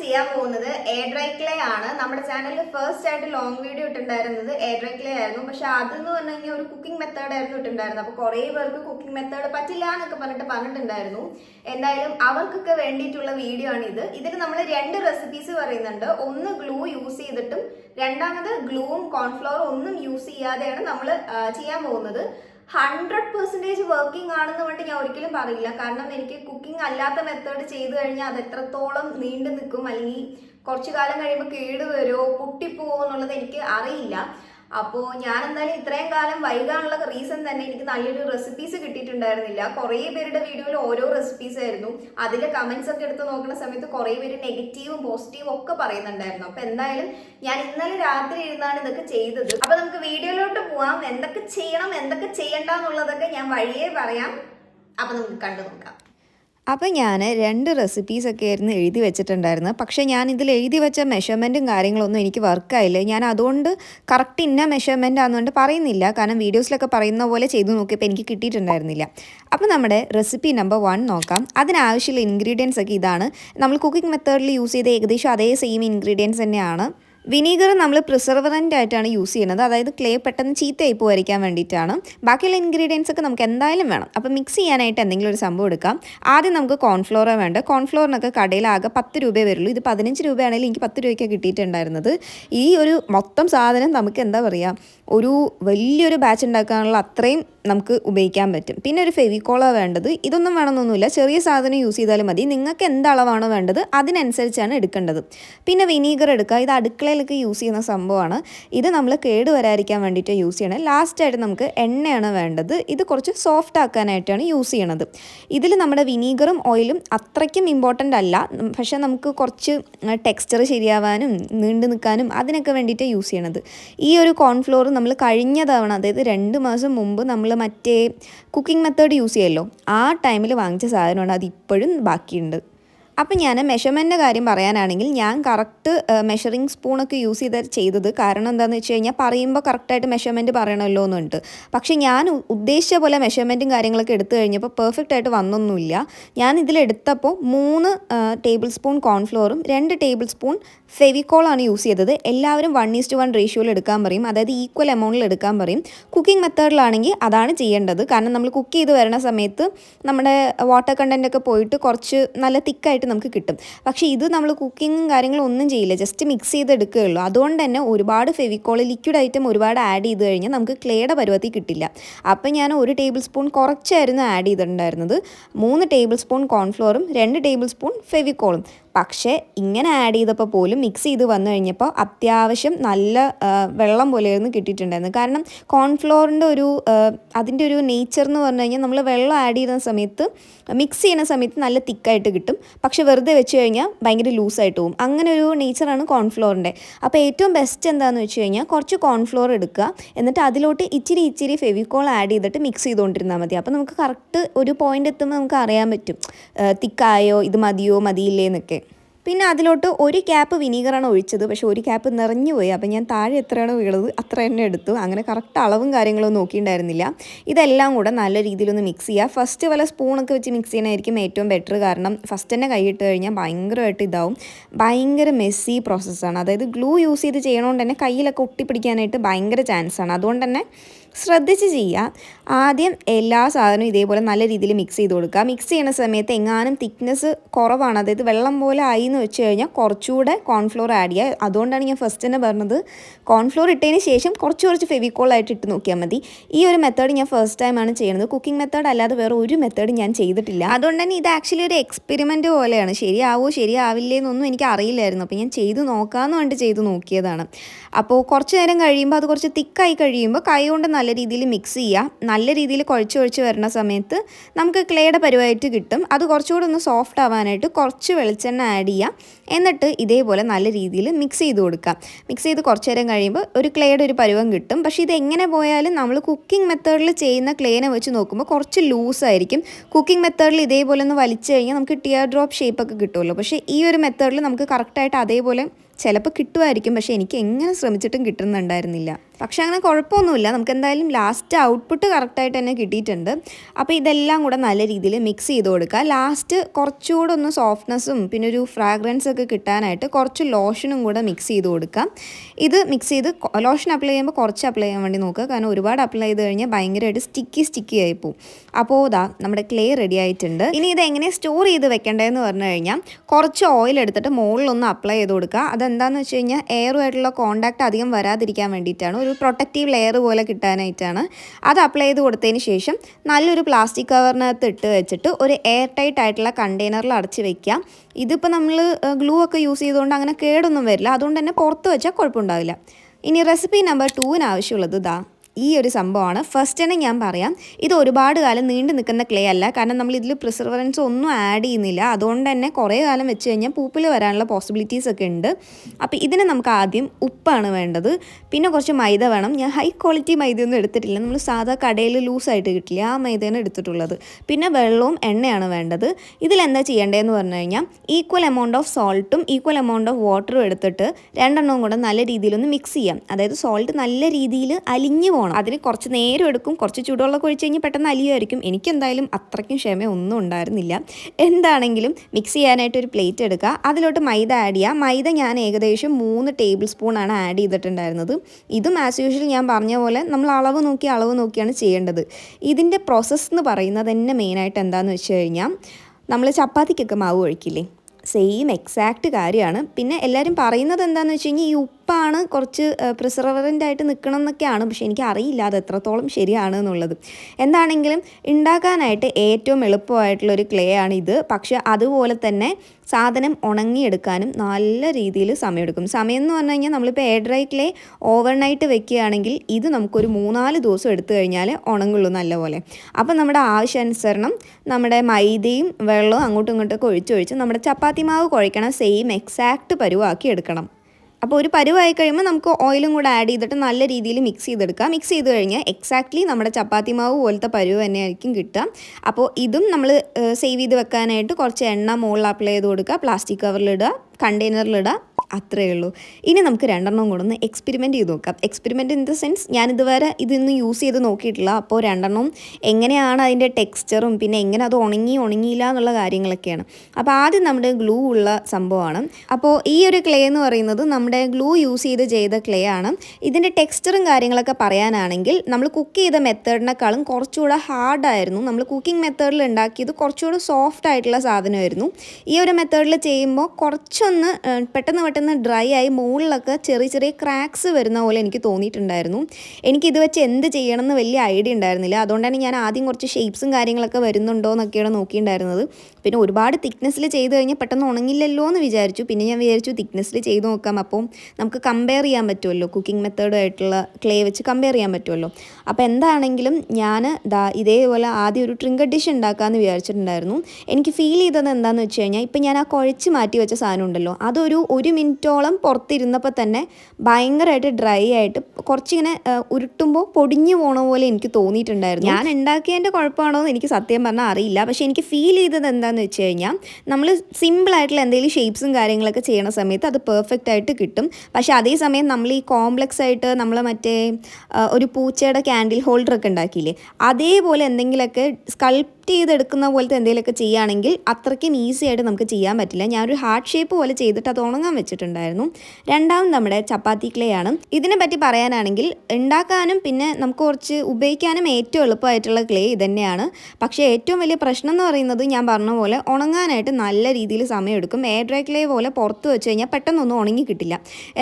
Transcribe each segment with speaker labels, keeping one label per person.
Speaker 1: ചെയ്യാൻ പോകുന്നത് air dry clay ആണ്. നമ്മുടെ ചാനലിൽ ഫസ്റ്റ് ആയിട്ട് ലോങ് വീഡിയോ ഇട്ടുണ്ടായിരുന്നത് എയർ ഡ്രൈ ക്ലേ ആയിരുന്നു. പക്ഷെ അതെന്ന് പറഞ്ഞു കഴിഞ്ഞാൽ ഒരു കുക്കിംഗ് മെത്തേഡ് ആയിരുന്നു ഇട്ടുണ്ടായിരുന്നത് അപ്പോൾ കുറേ പേർക്ക് കുക്കിംഗ് മെത്തേഡ് പറ്റില്ല എന്നൊക്കെ പറഞ്ഞിട്ട് പറഞ്ഞിട്ടുണ്ടായിരുന്നു. എന്തായാലും അവർക്കൊക്കെ വേണ്ടിയിട്ടുള്ള വീഡിയോ ആണ് ഇത് ഇതിൽ നമ്മൾ രണ്ട് റെസിപ്പീസ് പറയുന്നുണ്ട്. ഒന്ന് ഗ്ലൂ യൂസ് ചെയ്തിട്ടും രണ്ടാമത് ഗ്ലൂവും കോൺഫ്ലവറും ഒന്നും യൂസ് ചെയ്യാതെയാണ് നമ്മൾ ചെയ്യാൻ പോകുന്നത്. ഹൺഡ്രഡ് പെർസെന്റേജ് വർക്കിംഗ് ആണെന്ന് വേണ്ടി ഞാൻ ഒരിക്കലും പറയില്ല. കാരണം എനിക്ക് കുക്കിംഗ് അല്ലാത്ത മെത്തേഡ് ചെയ്തു കഴിഞ്ഞാൽ അത് എത്രത്തോളം നീണ്ടു നിൽക്കും അല്ലെങ്കിൽ കുറച്ചു കാലം കഴിയുമ്പോൾ കേടുവരുമോ പൊട്ടിപ്പോവോ എന്നുള്ളത് എനിക്ക് അറിയില്ല. അപ്പോൾ ഞാൻ എന്തായാലും ഇത്രയും കാലം വൈകാനുള്ള റീസൺ തന്നെ എനിക്ക് നല്ലൊരു റെസിപ്പീസ് കിട്ടിയിട്ടുണ്ടായിരുന്നില്ല. കുറേ പേരുടെ വീഡിയോയിൽ ഓരോ റെസിപ്പീസ് ആയിരുന്നു. അതിലെ കമൻസ് ഒക്കെ എടുത്ത് നോക്കുന്ന സമയത്ത് കുറേ പേര് നെഗറ്റീവും പോസിറ്റീവും ഒക്കെ പറയുന്നുണ്ടായിരുന്നു. അപ്പോൾ എന്തായാലും ഞാൻ ഇന്നലെ രാത്രി ഇരുന്നാണ് ഇതൊക്കെ ചെയ്തത്. അപ്പോൾ നമുക്ക് വീഡിയോയിലോട്ട് പോവാം. എന്തൊക്കെ ചെയ്യണം എന്തൊക്കെ ചെയ്യണ്ട എന്നുള്ളതൊക്കെ ഞാൻ വഴിയേ പറയാം. അപ്പോൾ നമുക്ക് കണ്ടു നോക്കാം.
Speaker 2: അപ്പോൾ ഞാൻ രണ്ട് റെസിപ്പീസൊക്കെ ആയിരുന്നു എഴുതി വെച്ചിട്ടുണ്ടായിരുന്നു പക്ഷേ ഞാൻ ഇതിൽ എഴുതി വെച്ച മെഷർമെന്റും കാര്യങ്ങളൊന്നും എനിക്ക് വർക്കായില്ല ഞാൻ അതുകൊണ്ട് കറക്റ്റ് ഇന്ന മെഷർമെന്റ് ആണെന്നുകൊണ്ട് പറയുന്നില്ല. കാരണം വീഡിയോസിലൊക്കെ പറയുന്ന പോലെ ചെയ്തു നോക്കിയപ്പോൾ എനിക്ക് കിട്ടിയിട്ടുണ്ടായിരുന്നില്ല. അപ്പോൾ നമ്മുടെ റെസിപ്പി നമ്പർ വൺ നോക്കാം. അതിനാവശ്യമുള്ള ഇൻഗ്രീഡിയൻസ് ഒക്കെ ഇതാണ്. നമ്മൾ കുക്കിംഗ് മെത്തേഡിൽ യൂസ് ചെയ്ത ഏകദേശം അതേ സെയിം ഇൻഗ്രീഡിയൻസ് തന്നെയാണ്. വിനീഗർ നമ്മൾ പ്രിസർവറന്റ് ആയിട്ടാണ് യൂസ് ചെയ്യുന്നത്. അതായത് ക്ലേ പെട്ടെന്ന് ചീത്തയായി പോകാതിരിക്കാൻ വേണ്ടിയിട്ടാണ്. ബാക്കിയുള്ള ഇൻഗ്രീഡിയൻസ് ഒക്കെ നമുക്ക് എന്തായാലും വേണം. അപ്പോൾ മിക്സ് ചെയ്യാനായിട്ട് എന്തെങ്കിലും ഒരു സംഭവം എടുക്കാം. ആദ്യം നമുക്ക് കോൺഫ്ലോർ വേണ്ട കോൺഫ്ലോറിനൊക്കെ കടയിൽ ആകെ പത്ത് രൂപയെ വരുള്ളൂ. ഇത് പതിനഞ്ച് രൂപയാണെങ്കിൽ എനിക്ക് പത്ത് രൂപയ്ക്ക് കിട്ടിയിട്ടുണ്ടായിരുന്നത്. ഈ ഒരു മൊത്തം സാധനം നമുക്ക് എന്താ പറയുക ഒരു വലിയൊരു ബാച്ച് ഉണ്ടാക്കാനുള്ള അത്രയും നമുക്ക് ഉപയോഗിക്കാൻ പറ്റും. പിന്നെ ഒരു ഫെവിക്കോളാണ് വേണ്ടത്. ഇതൊന്നും വേണമെന്നൊന്നുമില്ല. ചെറിയ സാധനം യൂസ് ചെയ്താലും മതി. നിങ്ങൾക്ക് എന്ത് അളവാണോ വേണ്ടത് അതിനനുസരിച്ചാണ് എടുക്കേണ്ടത്. പിന്നെ വിനീഗർ എടുക്കുക. ഇത് അടുക്കളയിലൊക്കെ യൂസ് ചെയ്യുന്ന സംഭവമാണ്. ഇത് നമ്മൾ കേട് വരാതിരിക്കാൻ വേണ്ടിയിട്ട് യൂസ് ചെയ്യണം ലാസ്റ്റായിട്ട് നമുക്ക് എണ്ണയാണ് വേണ്ടത്. ഇത് കുറച്ച് സോഫ്റ്റ് ആക്കാനായിട്ടാണ് യൂസ് ചെയ്യണത്. ഇതിൽ നമ്മുടെ വിനീഗറും ഓയിലും അത്രയ്ക്കും ഇമ്പോർട്ടന്റ് അല്ല. പക്ഷേ നമുക്ക് കുറച്ച് ടെക്സ്ചർ ശരിയാവാനും നീണ്ടു നിൽക്കാനും അതിനൊക്കെ വേണ്ടിയിട്ട് യൂസ് ചെയ്യണത്. ഈ ഒരു കോൺഫ്ലോർ നമ്മൾ കഴിഞ്ഞ തവണ അതായത് രണ്ട് മാസം മുമ്പ് നമ്മൾ മറ്റേ കുക്കിംഗ് മെത്തേഡ് യൂസ് ചെയ്യല്ലോ. ആ ടൈമിൽ വാങ്ങിച്ച സാധനമാണ് അത് ഇപ്പോഴും ബാക്കിയുണ്ട്. അപ്പം ഞാൻ മെഷർമെന്റിന്റെ കാര്യം പറയാനാണെങ്കിൽ ഞാൻ കറക്റ്റ് മെഷറിങ് സ്പൂണൊക്കെ യൂസ് ചെയ്ത് ചെയ്തത് കാരണം എന്താണെന്ന് വെച്ച് കഴിഞ്ഞാൽ പറയുമ്പോൾ കറക്റ്റായിട്ട് മെഷർമെന്റ് പറയണമല്ലോ എന്നുണ്ട്. പക്ഷേ ഞാൻ ഉദ്ദേശിച്ച പോലെ മെഷർമെന്റും കാര്യങ്ങളൊക്കെ എടുത്തു കഴിഞ്ഞപ്പോൾ പെർഫെക്റ്റ് ആയിട്ട് വന്നൊന്നുമില്ല. ഞാൻ ഇതിലെടുത്തപ്പോൾ മൂന്ന് ടേബിൾ സ്പൂൺ കോൺഫ്ലോറും രണ്ട് ടേബിൾ സ്പൂൺ ഫെവിക്കോളാണ് യൂസ് ചെയ്തത്. എല്ലാവരും വൺ ഈസ്റ്റ് വൺ റേഷ്യോയിൽ എടുക്കാൻ പറയും. അതായത് ഈക്വൽ എമൗണ്ടിൽ എടുക്കാൻ പറയും. കുക്കിംഗ് മെത്തേഡിലാണെങ്കിൽ അതാണ് ചെയ്യേണ്ടത്. കാരണം നമ്മൾ കുക്ക് ചെയ്ത് വരുന്ന സമയത്ത് നമ്മുടെ വാട്ടർ കണ്ടന്റൊക്കെ പോയിട്ട് കുറച്ച് നല്ല തിക്കായിട്ട് നമുക്ക് കിട്ടും. പക്ഷേ ഇത് നമ്മൾ കുക്കിങ്ങും കാര്യങ്ങളും ഒന്നും ചെയ്യില്ല. ജസ്റ്റ് മിക്സ് ചെയ്ത് എടുക്കുകയുള്ളൂ അതുകൊണ്ട് തന്നെ ഒരുപാട് ഫെവിക്കോൾ ലിക്വിഡ് ഐറ്റം ഒരുപാട് ആഡ് ചെയ്ത് കഴിഞ്ഞാൽ നമുക്ക് ക്ലേയുടെ പരുവത്തിൽ കിട്ടില്ല. അപ്പം ഞാൻ ഒരു ടേബിൾ സ്പൂൺ കുറച്ചായിരുന്നു ആഡ് ചെയ്തിട്ടുണ്ടായിരുന്നത്. മൂന്ന് ടേബിൾ സ്പൂൺ കോൺഫ്ലോറും രണ്ട് ടേബിൾ സ്പൂൺ ഫെവിക്കോളും പക്ഷേ ഇങ്ങനെ ആഡ് ചെയ്തപ്പോൾ പോലും മിക്സ് ചെയ്ത് വന്നു കഴിഞ്ഞപ്പോൾ അത്യാവശ്യം നല്ല വെള്ളം പോലെയായിരുന്നു കിട്ടിയിട്ടുണ്ടായിരുന്നത്. കാരണം കോൺഫ്ലോറിന്റെ ഒരു അതിന്റെ ഒരു നേച്ചർ എന്ന് പറഞ്ഞു കഴിഞ്ഞാൽ നമ്മൾ വെള്ളം ആഡ് ചെയ്യുന്ന സമയത്ത് മിക്സ് ചെയ്യുന്ന സമയത്ത് നല്ല തിക്കായിട്ട് കിട്ടും. പക്ഷെ വെറുതെ വെച്ച് കഴിഞ്ഞാൽ ഭയങ്കര ലൂസായിട്ട് പോകും. അങ്ങനെ ഒരു നേച്ചറാണ് കോൺഫ്ലോറിന്റെ അപ്പോൾ ഏറ്റവും ബെസ്റ്റ് എന്താണെന്ന് വെച്ച് കഴിഞ്ഞാൽ കുറച്ച് കോൺഫ്ലോർ എടുക്കുക. എന്നിട്ട് അതിലോട്ട് ഇച്ചിരി ഇച്ചിരി ഫെവിക്കോൾ ആഡ് ചെയ്തിട്ട് മിക്സ് ചെയ്തുകൊണ്ടിരുന്നാൽ മതി. അപ്പോൾ നമുക്ക് കറക്റ്റ് ഒരു പോയിന്റ് എത്തുമ്പോൾ നമുക്ക് അറിയാൻ പറ്റും. തിക്കായോ ഇത് മതിയോ മതിയില്ലേ എന്നൊക്കെ. പിന്നെ അതിലോട്ട് ഒരു ക്യാപ്പ് വിനീഗറാണ് ഒഴിച്ചത്. പക്ഷേ ഒരു ക്യാപ്പ് നിറഞ്ഞു പോയി. അപ്പോൾ ഞാൻ താഴെ എത്രയാണ് വീണത് അത്ര തന്നെ എടുത്തു. അങ്ങനെ കറക്റ്റ് അളവും കാര്യങ്ങളും നോക്കിയിട്ടുണ്ടായിരുന്നില്ല. ഇതെല്ലാം കൂടെ നല്ല രീതിയിലൊന്ന് മിക്സ് ചെയ്യുക. ഫസ്റ്റ് വല്ല സ്പൂണൊക്കെ വെച്ച് മിക്സ് ചെയ്യണമായിരിക്കും ഏറ്റവും ബെറ്റർ കാരണം ഫസ്റ്റ് തന്നെ കൈയിട്ട് കഴിഞ്ഞാൽ ഭയങ്കരമായിട്ട് ഇതാവും. ഭയങ്കര മെസ്സി പ്രോസസ്സാണ് അതായത് ഗ്ലൂ യൂസ് ചെയ്ത് ചെയ്യണോണ്ട് തന്നെ കയ്യിലൊക്കെ ഒട്ടിപ്പിടിക്കാനായിട്ട് ഭയങ്കര ചാൻസാണ് അതുകൊണ്ട് തന്നെ ശ്രദ്ധിച്ച് ചെയ്യുക. ആദ്യം എല്ലാ സാധനവും ഇതേപോലെ നല്ല രീതിയിൽ മിക്സ് ചെയ്ത് കൊടുക്കുക. മിക്സ് ചെയ്യുന്ന സമയത്ത് എങ്ങാനും തിക്നെസ് കുറവാണ്. അതായത് വെള്ളം പോലെ ആയി എന്ന് വെച്ച് കഴിഞ്ഞാൽ കുറച്ചുകൂടെ കോൺഫ്ലോർ ആഡ് ചെയ്യുക. അതുകൊണ്ടാണ് ഞാൻ ഫസ്റ്റ് തന്നെ പറഞ്ഞത്. കോൺഫ്ലോർ ഇട്ടതിന് ശേഷം കുറച്ച് കുറച്ച് ഫെവിക്കോൾ ആയിട്ട് ഇട്ട് നോക്കിയാൽ മതി. ഈ ഒരു മെത്തേഡ് ഞാൻ ഫസ്റ്റ് ടൈമാണ് ചെയ്യുന്നത്. കുക്കിംഗ് മെത്തേഡ് അല്ലാതെ വേറെ ഒരു മെത്തേഡ് ഞാൻ ചെയ്തിട്ടില്ല. അതുകൊണ്ട് തന്നെ ഇത് ആക്ച്വലി ഒരു എക്സ്പെരിമെന്റ് പോലെയാണ്. ശരിയാവോ ശരിയാവില്ലേ എന്നൊന്നും എനിക്ക് അറിയില്ലായിരുന്നു. അപ്പോൾ ഞാൻ ചെയ്ത് നോക്കാമെന്ന് വേണ്ടി ചെയ്ത് നോക്കിയതാണ്. അപ്പോൾ കുറച്ച് നേരം കഴിയുമ്പോൾ അത് കുറച്ച് തിക്കായി കഴിയുമ്പോൾ കൈ കൊണ്ട് രീതിയിൽ മിക്സ് ചെയ്യുക നല്ല രീതിയിൽ കുഴച്ച് കുഴച്ച് വരുന്ന സമയത്ത് നമുക്ക് ക്ലേയുടെ പരുവായിട്ട് കിട്ടും. അത് കുറച്ചുകൂടെ ഒന്ന് സോഫ്റ്റ് ആവാനായിട്ട് കുറച്ച് വെളിച്ചെണ്ണ ആഡ് ചെയ്യുക എന്നിട്ട് ഇതേപോലെ നല്ല രീതിയിൽ മിക്സ് ചെയ്ത് കൊടുക്കുക മിക്സ് ചെയ്ത് കുറച്ച് നേരം കഴിയുമ്പോൾ ഒരു ക്ലേയുടെ ഒരു പരുവം കിട്ടും. പക്ഷേ ഇത് എങ്ങനെ പോയാലും നമ്മൾ കുക്കിംഗ് മെത്തേഡിൽ ചെയ്യുന്ന ക്ലേനെ വെച്ച് നോക്കുമ്പോൾ കുറച്ച് ലൂസായിരിക്കും കുക്കിംഗ് മെത്തേഡിൽ ഇതേപോലെ ഒന്ന് വലിച്ചു കഴിഞ്ഞാൽ നമുക്ക് ടിയർ ഡ്രോപ്പ് ഷേപ്പൊക്കെ കിട്ടുമല്ലോ. പക്ഷേ ഈ ഒരു മെത്തേഡിൽ നമുക്ക് കറക്റ്റായിട്ട് അതേപോലെ ചിലപ്പോൾ കിട്ടുമായിരിക്കും. പക്ഷേ എനിക്ക് എങ്ങനെ ശ്രമിച്ചിട്ടും കിട്ടുന്നുണ്ടായിരുന്നില്ല. പക്ഷെ അങ്ങനെ കുഴപ്പമൊന്നുമില്ല. നമുക്ക് എന്തായാലും ലാസ്റ്റ് ഔട്ട്പുട്ട് കറക്റ്റായിട്ട് തന്നെ കിട്ടിയിട്ടുണ്ട്. അപ്പോൾ ഇതെല്ലാം കൂടെ നല്ല രീതിയിൽ മിക്സ് ചെയ്ത് കൊടുക്കുക. ലാസ്റ്റ് കുറച്ചുകൂടെ ഒന്ന് സോഫ്റ്റ്നെസ്സും പിന്നെ ഒരു ഫ്രാഗ്രൻസ് ഒക്കെ കിട്ടാനായിട്ട് കുറച്ച് ലോഷനും കൂടെ മിക്സ് ചെയ്ത് കൊടുക്കാം ഇത് മിക്സ് ചെയ്ത് ലോഷൻ അപ്ലൈ ചെയ്യുമ്പോൾ കുറച്ച് അപ്ലൈ ചെയ്യാൻ വേണ്ടി നോക്കുക. കാരണം ഒരുപാട് അപ്ലൈ ചെയ്ത് കഴിഞ്ഞാൽ ഭയങ്കരമായിട്ട് സ്റ്റിക്കി സ്റ്റിക്കി ആയി പോകും. അപ്പോൾ ഇതാ നമ്മുടെ ക്ലേ റെഡി ആയിട്ടുണ്ട്. ഇനി ഇത് എങ്ങനെ സ്റ്റോർ ചെയ്ത് വെക്കേണ്ടതെന്ന് പറഞ്ഞു കഴിഞ്ഞാൽ കുറച്ച് ഓയിൽ എടുത്തിട്ട് മുകളിലൊന്ന് അപ്ലൈ ചെയ്ത് കൊടുക്കുക. അതെന്താണെന്ന് വെച്ച് കഴിഞ്ഞാൽ എയറുമായിട്ടുള്ള കോണ്ടാക്ട് അധികം വരാതിരിക്കാൻ വേണ്ടിയിട്ടാണ്. ഒരു പ്രൊട്ടക്റ്റീവ് ലെയർ പോലെ കിട്ടാനായിട്ടാണ്. അത് അപ്ലൈ ചെയ്ത് കൊടുത്തതിന് ശേഷം നല്ലൊരു പ്ലാസ്റ്റിക് കവറിനകത്ത് ഇട്ട് വെച്ചിട്ട് ഒരു എയർ ടൈറ്റ് ആയിട്ടുള്ള കണ്ടെയ്നറിൽ അടച്ച് വെക്കാം ഇതിപ്പോൾ നമ്മൾ ഗ്ലൂ ഒക്കെ യൂസ് ചെയ്തുകൊണ്ട് അങ്ങനെ കേടൊന്നും വരില്ല. അതുകൊണ്ട് തന്നെ പുറത്ത് വെച്ചാൽ കുഴപ്പമുണ്ടാവില്ല. ഇനി റെസിപ്പി നമ്പർ ടൂവിന് ആവശ്യമുള്ളത് ഇതാ ഈ ഒരു സംഭവമാണ്. ഫസ്റ്റ് തന്നെ ഞാൻ പറയാം. ഇത് ഒരുപാട് കാലം നീണ്ടു നിൽക്കുന്ന ക്ലേ അല്ല. കാരണം നമ്മൾ ഇതിൽ പ്രിസർവറൻസ് ഒന്നും ആഡ് ചെയ്യുന്നില്ല. അതുകൊണ്ട് തന്നെ കുറേ കാലം വെച്ച് കഴിഞ്ഞാൽ പൂപ്പിൽ വരാനുള്ള പോസിബിലിറ്റീസ് ഒക്കെ ഉണ്ട്. അപ്പോൾ ഇതിന് നമുക്ക് ആദ്യം ഉപ്പാണ് വേണ്ടത്. പിന്നെ കുറച്ച് മൈദ വേണം. ഞാൻ ഹൈ ക്വാളിറ്റി മൈദയൊന്നും എടുത്തിട്ടില്ല. നമ്മൾ സാധാ കടയിൽ ലൂസായിട്ട് കിട്ടില്ല. ആ മൈദയാണ് എടുത്തിട്ടുള്ളത്. പിന്നെ വെള്ളവും എണ്ണയാണ് വേണ്ടത്. ഇതിലെന്താ ചെയ്യേണ്ടതെന്ന് പറഞ്ഞു കഴിഞ്ഞാൽ ഈക്വൽ എമൗണ്ട് ഓഫ് സോൾട്ടും ഈക്വൽ എമൗണ്ട് ഓഫ് വാട്ടറും എടുത്തിട്ട് രണ്ടെണ്ണവും കൂടെ നല്ല രീതിയിലൊന്ന് മിക്സ് ചെയ്യാം. അതായത് സോൾട്ട് നല്ല രീതിയിൽ അലിഞ്ഞു പോകണം അതിന് കുറച്ച് നേരം എടുക്കും. കുറച്ച് ചൂടുവെള്ളം ഒഴിച്ച് കഴിഞ്ഞാൽ പെട്ടെന്ന് അലിയുമായിരിക്കും എനിക്കെന്തായാലും അത്രയ്ക്കും ക്ഷമ ഒന്നും ഉണ്ടായിരുന്നില്ല. എന്താണെങ്കിലും മിക്സ് ചെയ്യാനായിട്ട് ഒരു പ്ലേറ്റ് എടുക്കുക. അതിലോട്ട് മൈദ ആഡ് ചെയ്യുക. മൈദ ഞാൻ ഏകദേശം മൂന്ന് ടേബിൾ സ്പൂണാണ് ആഡ് ചെയ്തിട്ടുണ്ടായിരുന്നത്. ഇതും ആസ് യൂഷ്വൽ ഞാൻ പറഞ്ഞ പോലെ നമ്മൾ അളവ് നോക്കി അളവ് നോക്കിയാണ് ചെയ്യേണ്ടത്. ഇതിന്റെ പ്രോസസ്സ് എന്ന് പറയുന്നത് തന്നെ മെയിനായിട്ട് എന്താണെന്ന് വെച്ച് കഴിഞ്ഞാൽ നമ്മൾ ചപ്പാത്തിക്കൊക്കെ മാവ് ഒഴിക്കില്ലേ? സെയിം എക്സാക്റ്റ് കാര്യമാണ്. പിന്നെ എല്ലാവരും പറയുന്നത് എന്താണെന്ന് വെച്ച് കഴിഞ്ഞാൽ ഈ ഉപ്പാണ് കുറച്ച് പ്രിസർവറന്റ് ആയിട്ട് നിൽക്കണം എന്നൊക്കെയാണ്. പക്ഷെ എനിക്ക് അറിയില്ല അത് എത്രത്തോളം ശരിയാണ് എന്നുള്ളത്. എന്താണെങ്കിലും ഉണ്ടാക്കാനായിട്ട് ഏറ്റവും എളുപ്പമായിട്ടുള്ള ഒരു ക്ലേ ആണ് ഇത്. പക്ഷെ അതുപോലെ തന്നെ സാധനം ഉണങ്ങിയെടുക്കാനും നല്ല രീതിയിൽ സമയമെടുക്കും. സമയം എന്ന് പറഞ്ഞു കഴിഞ്ഞാൽ നമ്മളിപ്പോൾ എയർ ഡ്രൈ ക്ലേ ഓവർനൈറ്റ് വെക്കുകയാണെങ്കിൽ ഇത് നമുക്കൊരു മൂന്നാൽ ദിവസം എടുത്തു കഴിഞ്ഞാൽ ഉണങ്ങുള്ളൂ നല്ലപോലെ. അപ്പോൾ നമ്മുടെ ആവശ്യാനുസരണം നമ്മുടെ മൈദയും വെള്ളവും അങ്ങോട്ടും ഇങ്ങോട്ടൊക്കെ ഒഴിച്ചൊഴിച്ച് നമ്മുടെ ചപ്പാത്തി മാവ് കുഴക്കണം സെയിം എക്സാക്റ്റ് പരുവാക്കി എടുക്കണം. അപ്പോൾ ഒരു പരുവായി കഴിയുമ്പോൾ നമുക്ക് ഓയിലും കൂടെ ആഡ് ചെയ്തിട്ട് നല്ല രീതിയിൽ മിക്സ് ചെയ്തെടുക്കാം. മിക്സ് ചെയ്ത് കഴിഞ്ഞാൽ എക്സാക്ട്ലി നമ്മുടെ ചപ്പാത്തി മാവ് പോലത്തെ പരുവ് തന്നെയായിരിക്കും കിട്ടുക. അപ്പോൾ ഇതും നമ്മൾ സേവ് ചെയ്ത് വെക്കാനായിട്ട് കുറച്ച് എണ്ണ മുകളിൽ അപ്ലൈ ചെയ്ത് കൊടുക്കുക. പ്ലാസ്റ്റിക് കവറിലിടുക കണ്ടെയ്നറിലിടുക അത്രയേ ഉള്ളൂ. ഇനി നമുക്ക് രണ്ടെണ്ണം കൂടെ ഒന്ന് എക്സ്പെരിമെന്റ് ചെയ്ത് നോക്കാം. എക്സ്പെരിമെന്റ് ഇൻ ദ സെൻസ് ഞാനിതുവരെ ഇതൊന്നും യൂസ് ചെയ്ത് നോക്കിയിട്ടില്ല. അപ്പോൾ രണ്ടെണ്ണം എങ്ങനെയാണ് അതിന്റെ ടെക്സ്ചറും പിന്നെ എങ്ങനെ അത് ഉണങ്ങി ഉണങ്ങിയില്ല എന്നുള്ള കാര്യങ്ങളൊക്കെയാണ്. അപ്പോൾ ആദ്യം നമ്മുടെ ഗ്ലൂ ഉള്ള സംഭവമാണ്. അപ്പോൾ ഈ ഒരു ക്ലേ എന്ന് പറയുന്നത് നമ്മുടെ ഗ്ലൂ യൂസ് ചെയ്ത് ചെയ്ത ക്ലേ ആണ്. ഇതിന്റെ ടെക്സ്ചറും കാര്യങ്ങളൊക്കെ പറയാനാണെങ്കിൽ നമ്മൾ കുക്ക് ചെയ്ത മെത്തേഡിനേക്കാളും കുറച്ചുകൂടെ ഹാർഡായിരുന്നു നമ്മൾ കുക്കിംഗ് മെത്തേഡിൽ ഉണ്ടാക്കിയത് കുറച്ചുകൂടെ സോഫ്റ്റ് ആയിട്ടുള്ള സാധനമായിരുന്നു. ഈ ഒരു മെത്തേഡിൽ ചെയ്യുമ്പോൾ കുറച്ചൊന്ന് പെട്ടെന്ന് പെട്ടെന്ന് ഡ്രൈ ആയി മുകളിലൊക്കെ ചെറിയ ചെറിയ ക്രാക്സ് വരുന്ന പോലെ എനിക്ക് തോന്നിയിട്ടുണ്ടായിരുന്നു. എനിക്ക് ഇത് വെച്ച് എന്ത് ചെയ്യണം എന്ന് വലിയ ഐഡിയ ഉണ്ടായിരുന്നില്ല. അതുകൊണ്ടാണ് ഞാൻ ആദ്യം കുറച്ച് ഷേപ്സും കാര്യങ്ങളൊക്കെ വരുന്നുണ്ടോ എന്നൊക്കെയാണ് നോക്കിയിട്ടുണ്ടായിരുന്നത്. പിന്നെ ഒരുപാട് തിക്നെസ്സിൽ ചെയ്ത് കഴിഞ്ഞാൽ പെട്ടെന്ന് ഉണങ്ങില്ലല്ലോ എന്ന് വിചാരിച്ചു. പിന്നെ ഞാൻ വിചാരിച്ചു തിക്നെസ്സിൽ ചെയ്ത് നോക്കാം. അപ്പോൾ നമുക്ക് കമ്പയർ ചെയ്യാൻ പറ്റുമല്ലോ. കുക്കിംഗ് മെത്തേഡുമായിട്ടുള്ള ക്ലേ വെച്ച് കമ്പയർ ചെയ്യാൻ പറ്റുമല്ലോ. അപ്പോൾ എന്താണെങ്കിലും ഞാൻ ദാ ഇതേപോലെ ആദ്യം ഒരു ട്രിങ്കർ ഡിഷ് ഉണ്ടാക്കാമെന്ന് വിചാരിച്ചിട്ടുണ്ടായിരുന്നു. എനിക്ക് ഫീൽ ചെയ്തത് എന്താണെന്ന് വെച്ച് കഴിഞ്ഞാൽ ഇപ്പം ഞാൻ ആ കുഴച്ച് മാറ്റി വെച്ച സാധനം ഉണ്ടല്ലോ. അതൊരു ഒരു മിനിറ്റോളം പുറത്തിരുന്നപ്പോൾ തന്നെ ഭയങ്കരമായിട്ട് ഡ്രൈ ആയിട്ട് കുറച്ചിങ്ങനെ ഉരുട്ടുമ്പോൾ പൊടിഞ്ഞു പോണ പോലെ എനിക്ക് തോന്നിയിട്ടുണ്ടായിരുന്നു. ഞാൻ ഉണ്ടാക്കിയതിന്റെ കുഴപ്പമാണോ എന്ന് എനിക്ക് സത്യം പറഞ്ഞാൽ അറിയില്ല. പക്ഷേ എനിക്ക് ഫീൽ ചെയ്തത് എന്താണെന്ന് വെച്ച് കഴിഞ്ഞാൽ നമ്മൾ സിമ്പിളായിട്ടുള്ള എന്തെങ്കിലും ഷേപ്സും കാര്യങ്ങളൊക്കെ ചെയ്യണ സമയത്ത് അത് പെർഫെക്റ്റ് ആയിട്ട് കിട്ടും. പക്ഷേ അതേസമയം നമ്മൾ ഈ കോംപ്ലക്സ് ആയിട്ട് നമ്മൾ മറ്റേ ഒരു പൂച്ചയുടെ ക്യാൻഡിൽ ഹോൾഡർ ഒക്കെ ഉണ്ടാക്കിയില്ലേ അതേപോലെ എന്തെങ്കിലുമൊക്കെ സ്കൾപ്റ്റ് ചെയ്തെടുക്കുന്ന പോലത്തെ എന്തെങ്കിലുമൊക്കെ ചെയ്യുകയാണെങ്കിൽ അത്രയ്ക്കും ഈസി ആയിട്ട് നമുക്ക് ചെയ്യാൻ പറ്റില്ല. ഞാനൊരു ഹാർഡ് ഷേപ്പ് പോലെ ചെയ്തിട്ട് അത് ഉണങ്ങാൻ വെച്ചിട്ടുണ്ടായിരുന്നു. രണ്ടാമത് നമ്മുടെ ചപ്പാത്തി ക്ലേ ആണ്. ഇതിനെ പറ്റി പറയാനാണെങ്കിൽ ഉണ്ടാക്കാനും പിന്നെ നമുക്ക് കുറച്ച് ഉപയോഗിക്കാനും ഏറ്റവും എളുപ്പമായിട്ടുള്ള ക്ലേ ഇതന്നെയാണ് പക്ഷേ ഏറ്റവും വലിയ പ്രശ്നം എന്ന് പറയുന്നത് ഞാൻ പറഞ്ഞ പോലെ ഉണങ്ങാനായിട്ട് നല്ല രീതിയിൽ സമയമെടുക്കും എയർ ഡ്രൈ ക്ലേ പോലെ പുറത്ത് വെച്ച് കഴിഞ്ഞാൽ പെട്ടെന്നൊന്നും ഉണങ്ങി കിട്ടില്ല.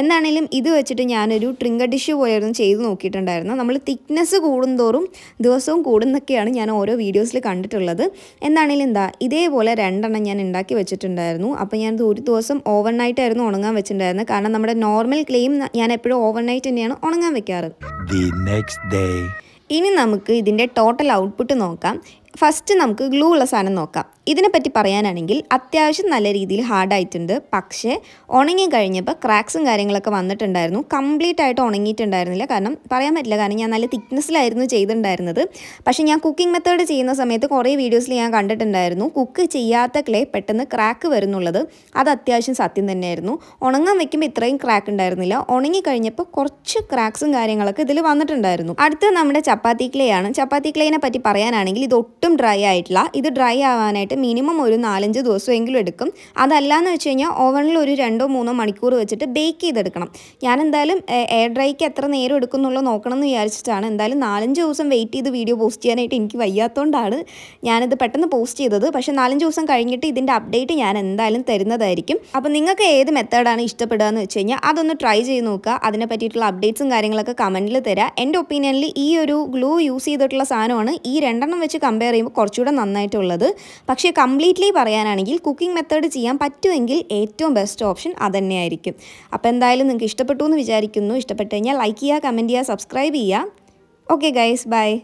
Speaker 2: എന്താണെങ്കിലും ഇത് വെച്ചിട്ട് ഞാനൊരു ട്രിങ്കർ ഡിഷ് പോലെയായിരുന്നു ചെയ്ത് നോക്കിയിട്ടുണ്ടായിരുന്നു നമ്മൾ തിക്നെസ് കൂടുന്തോറും ദിവസവും കൂടുന്നൊക്കെയാണ് ഞാൻ ഓരോ വീഡിയോസിൽ കണ്ടിട്ടുള്ളത് എന്താണെങ്കിലും എന്താ ഇതേപോലെ രണ്ടെണ്ണം ഞാൻ ഉണ്ടാക്കി വെച്ചിട്ടുണ്ടായിരുന്നു. അപ്പോൾ ഞാനത് ഒരു ദിവസം ഓവർ നൈറ്റ് ആയിരുന്നു ഉണങ്ങാൻ വെച്ചിട്ടുണ്ടായിരുന്നത്. കാരണം നമ്മുടെ നോർമൽ ക്ലെയിം ഞാൻ എപ്പോഴും ഓവർനൈറ്റ് തന്നെയാണ് ഉണങ്ങാൻ വെക്കാറ്. ഇനി നമുക്ക് ഇതിന്റെ ടോട്ടൽ ഔട്ട്പുട്ട് നോക്കാം. ഫസ്റ്റ് നമുക്ക് ഗ്ലൂ ഉള്ള സാധനം നോക്കാം. ഇതിനെപ്പറ്റി പറയാനാണെങ്കിൽ അത്യാവശ്യം നല്ല രീതിയിൽ ഹാർഡായിട്ടുണ്ട്. പക്ഷേ ഉണങ്ങി കഴിഞ്ഞപ്പോൾ ക്രാക്സും കാര്യങ്ങളൊക്കെ വന്നിട്ടുണ്ടായിരുന്നു. കംപ്ലീറ്റ് ആയിട്ട് ഉണങ്ങിയിട്ടുണ്ടായിരുന്നില്ല. കാരണം പറയാൻ പറ്റില്ല. കാരണം ഞാൻ നല്ല തിക്നെസ്സിലായിരുന്നു ചെയ്തിട്ടുണ്ടായിരുന്നത്. പക്ഷേ ഞാൻ കുക്കിംഗ് മെത്തേഡ് ചെയ്യുന്ന സമയത്ത് കുറേ വീഡിയോസിൽ ഞാൻ കണ്ടിട്ടുണ്ടായിരുന്നു. കുക്ക് ചെയ്യാത്ത ക്ലേ പെട്ടെന്ന് ക്രാക്ക് വരുന്നുള്ളത്. അത് അത്യാവശ്യം സത്യം തന്നെയായിരുന്നു. ഉണങ്ങാൻ വെക്കുമ്പോൾ ഇത്രയും ക്രാക്ക് ഉണ്ടായിരുന്നില്ല. ഉണങ്ങി കഴിഞ്ഞപ്പോൾ കുറച്ച് ക്രാക്സും കാര്യങ്ങളൊക്കെ ഇതിൽ വന്നിട്ടുണ്ടായിരുന്നു. അടുത്ത നമ്മുടെ ചപ്പാത്തി ക്ലേ ആണ് ചപ്പാത്തി ക്ലേനെ പറ്റി പറയാനാണെങ്കിൽ ഇത് ഒട്ടും ഡ്രൈ ആയിട്ടില്ല. ഇത് ഡ്രൈ ആവാനായിട്ട് മിനിമം ഒരു നാലഞ്ച് ദിവസമെങ്കിലും എടുക്കും. അതല്ലാന്ന് വെച്ച് കഴിഞ്ഞാൽ ഓവനിൽ ഒരു രണ്ടോ മൂന്നോ മണിക്കൂർ വെച്ചിട്ട് ബേക്ക് ചെയ്തെടുക്കണം. ഞാൻ എന്തായാലും എയർ ഡ്രൈക്ക് എത്ര നേരം എടുക്കുന്നുള്ളൂ നോക്കണം എന്ന് വിചാരിച്ചിട്ടാണ്. എന്തായാലും നാലഞ്ച് ദിവസം വെയിറ്റ് ചെയ്ത് വീഡിയോ പോസ്റ്റ് ചെയ്യാനായിട്ട് എനിക്ക് വയ്യാത്തതുകൊണ്ടാണ് ഞാനിത് പെട്ടെന്ന് പോസ്റ്റ് ചെയ്തത്. പക്ഷേ നാലഞ്ച് ദിവസം കഴിഞ്ഞിട്ട് ഇതിന്റെ അപ്ഡേറ്റ് ഞാൻ എന്തായാലും തരുന്നതായിരിക്കും. അപ്പോൾ നിങ്ങൾക്ക് ഏത് മെത്തേഡാണ് ഇഷ്ടപ്പെടുക എന്ന് വെച്ച് കഴിഞ്ഞാൽ അതൊന്ന് ട്രൈ ചെയ്ത് നോക്കുക. അതിനെ പറ്റിയിട്ടുള്ള അപ്ഡേറ്റ്സും കാര്യങ്ങളൊക്കെ കമന്റിൽ തരാം. എന്റെ ഒപ്പീനിയനിൽ ഈ ഒരു ഗ്ലൂ യൂസ് ചെയ്തിട്ടുള്ള സാധനമാണ് ഈ രണ്ടെണ്ണം വെച്ച് കമ്പയർ ചെയ്യുമ്പോൾ കുറച്ചുകൂടെ നന്നായിട്ടുള്ളത്. പക്ഷേ കംപ്ലീറ്റ്ലി പറയാനാണെങ്കിൽ കുക്കിംഗ് മെത്തേഡ് ചെയ്യാൻ പറ്റുമെങ്കിൽ ഏറ്റവും ബെസ്റ്റ് ഓപ്ഷൻ അതന്നെയായിരിക്കും. അപ്പോൾ എന്തായാലും നിങ്ങൾക്ക് ഇഷ്ടപ്പെട്ടു എന്ന് വിചാരിക്കുന്നു. ഇഷ്ടപ്പെട്ടു കഴിഞ്ഞാൽ ലൈക്ക് ചെയ്യുക കമന്റ് ചെയ്യുക സബ്സ്ക്രൈബ് ചെയ്യുക. Okay guys bye.